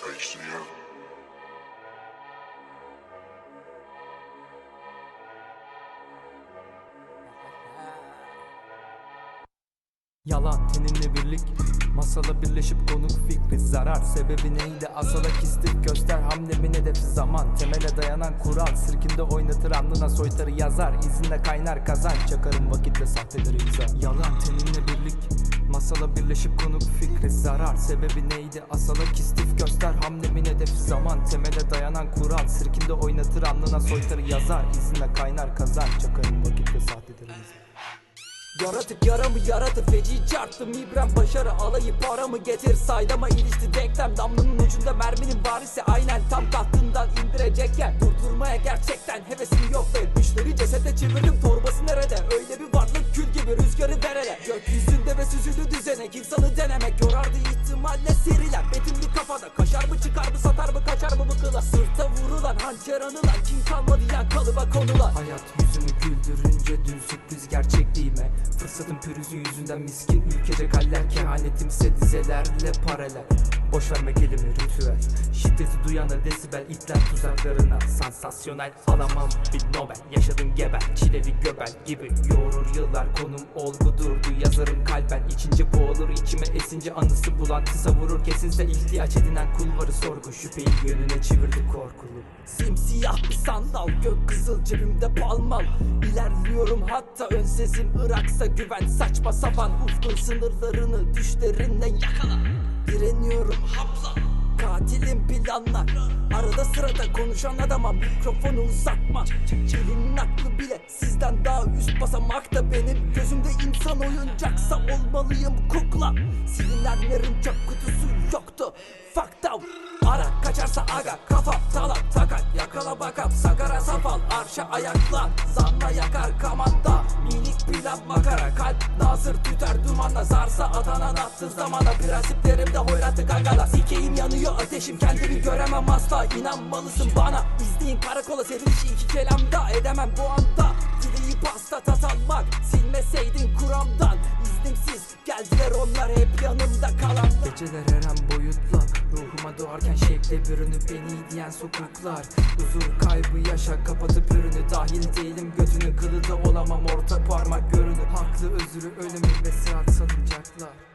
HCL. Yalan teninle birlik Masala birleşip konuk fikri. Zarar sebebi neydi? Asala kistik Göster hamlemin hedefi zaman. Temele dayanan kural Sirkinde oynatır alnına soytarı yazar. İzinde kaynar kazan Çakarım vakitle sahteleri imza Yalan teninle birlik Masala birleşip konuk fikri Zarar. Sebebi neydi? Asala kistif Göster. Hamlemin hedefi zaman. Temele dayanan kural. Sirkinde oynatır alnına soytarı yazar. İzinde kaynar kazan. Çakarım vakitle sahteleri imza Yaratık yaramı yaradı feci çarptım İbrahim başarı alayı paramı getir. Saydama ilişti denklem damlının ucunda merminin varisi. Aynen tam tahtından indirecekken Durdurmaya gerçekten hevesim yok ve Düşleri cesete çevirdim. Torbası nerede? Öyle bir varlık kül gibi rüzgarı derele. Gökyüzünde ve süzülü düzenek insanı denemek Yorardı ihtimalle seriler. Betimli kafada kaşar mı çıkar mı satar mı kaçar mı bu kıla? Sırta vurulan hançer anılan Kim kalmadı yan kalıba konulan Hayat yüzümü güldürünce dün sürpriz gerçekliğime Fırsatın pürüzü yüzünden miskin ülkece kaller Kehanetimse dizelerle paralel Boş verme kelime ritüel. Şiddeti duyana desibel itler tuzaklarına. Sansasyonel alamam bir Nobel. Yaşadım geber çileli göbel gibi Yoğurur yıllar. Konum olgu durdu Yazarım kalben. İçince boğulur içime esince anısı bulantı vurur Kesinse ihtiyaç edinen kulvarı sorgu. Şüpheyi yönüne çevirdi korkulu. Simsiyah bir sandal gök kızıl cebimde palmal. İlerliyorum hatta ön sesim Iraksa güven. Saçma sapan Ufkun sınırlarını düşlerinden yakala Direniyorum hapla. Katilim planlar. Arada sırada konuşan adama mikrofonu uzatma. Çelinin aklı bile sizden daha üst basamakta benim. Gözümde insan oyuncaksa olmalıyım kukla. Silinenlerin çöp kutusu yoktu. Fucked up Ara kaçarsa aga kafa talak takat Yakala bakap sagara safal. Arşa ayakla zanla yakar kamanda. Minik plan makara kalp nazır tüter dumanla Zarsa atanan attı zamana Prensiplerimde hoyratı gagala. Sikeyim yanıyor ateşim kendimi göremem asla. İnanmalısın bana İzleyin karakola. Seriliş iki kelamda Edemem bu anda. Dileği pasta tatanmak Silmeseydin kuramdan. İznimsiz geldiler onlar hep yanımda kalan Geceler her an boyutla Ruhuma doğarken şekle bürünüp beni diyen sokaklar. Huzur kaybı yaşa kapatıp ürünü Dahil değilim götünü Haklı özürü ölümü ve sırat salıncaklar